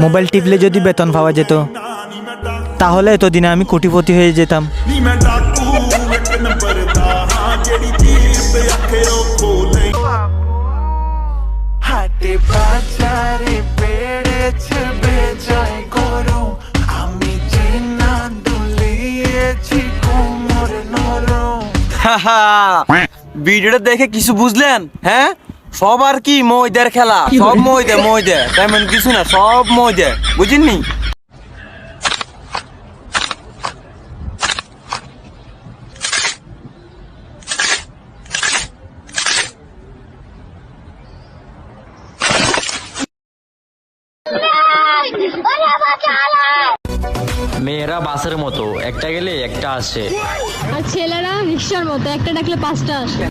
Mobile টিপলে যদি বেতন পাওয়া যেত তাহলে এতদিনে আমি কোটিপতি হয়ে যেতাম। ভিডিওটা দেখে কিছু বুঝলেন? হ্যাঁ? সব আর কি ময়দের খেলা? সব ময়দে ময়দে। তেমন কিছু না সব ময়দে। বুঝিনি মেয়েরা বাসের মতো একটা গেলে একটা আসে। আর ছেলেরা রিক্সার মতো একটা ডাকলে পাঁচটা আসে।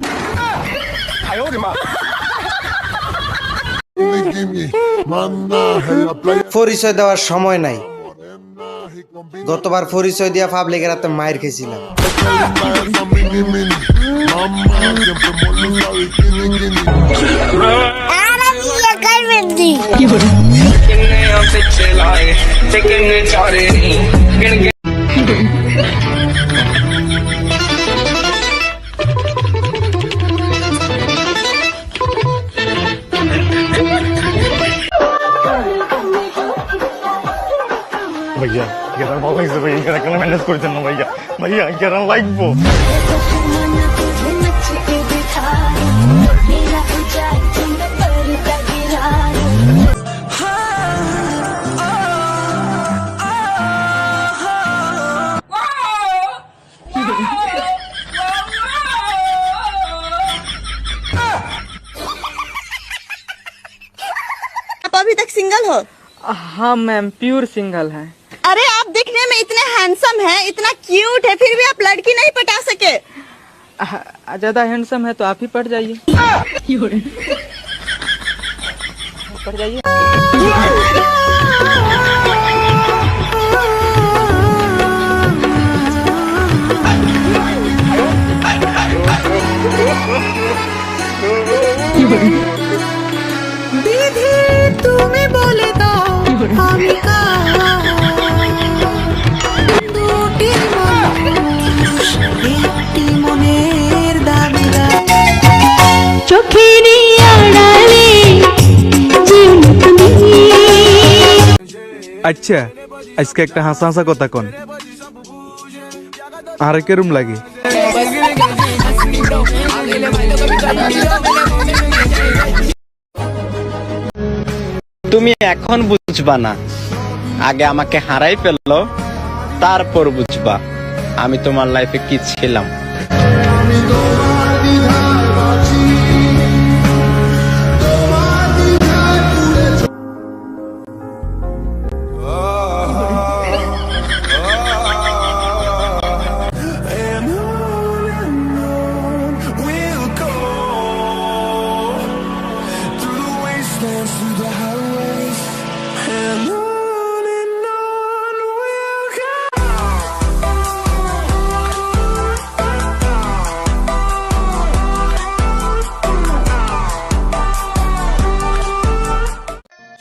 পরিচয় দেওয়ার সময় নাই। গতবার পরিচয় দিয়া পাবলিকের হাতে মায়ের খেয়েছিলাম। আরে भैया ये तो बहुत ही भैया इधर कल मैंने स्कूल चलना भैया। भैया ये रहा लाइक वो अभी तक सिंगल हो? हाँ मैम प्योर सिंगल है। अरे आप दिखने में इतने हैंडसम हैं इतना क्यूट है फिर भी आप लड़की नहीं पटा सके ज्यादा हैंडसम है तो आप ही पढ़ जाइए पढ़ जाइए বিধি তুমি বলে দাও আমি আচ্ছা আজকে একটা হাসা হাসা কথা কন। আর কেরম লাগে? তুমি এখন বুঝবা না। আগে আমাকে হারাই ফেলল, তারপর বুঝবা আমি তোমার লাইফে কি ছিলাম।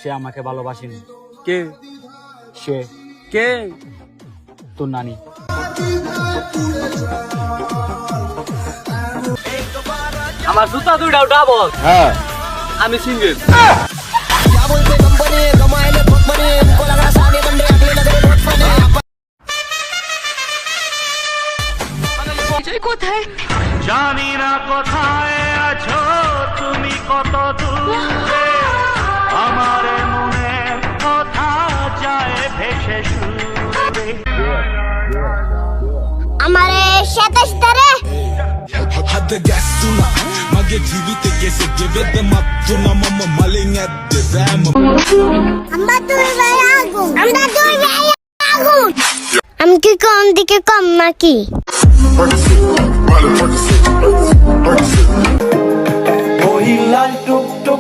সে আমাকে ভালোবাসেনি। কে? সে। কে? তোর নানি। আমার জুতা দুইটাও ডাবল হ্যাঁ। আমি সিঙ্গেল কোথায় জানি না কোথায় আছো তুমি কত দূরে? আমার মনে কথা যায় ভেসে সুরে আমারে সাতাশ তারে। Hade gassuna, mage jivite kese give matuna mama maling at the ram. আমরা দুই ভাই আগুন আমরা দুই ভাই আগুন। আমি কি কম দিকে কম নাকি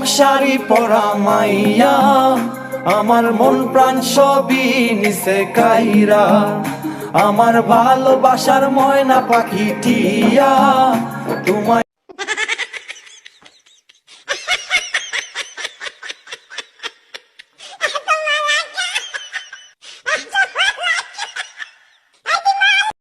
টুকটুক শাড়ি পরা মাইয়া, আমার মন প্রাণ সবই নিছে কাইরা। আমার ভালোবাসার ময়না পাখি টিয়া, তোমায়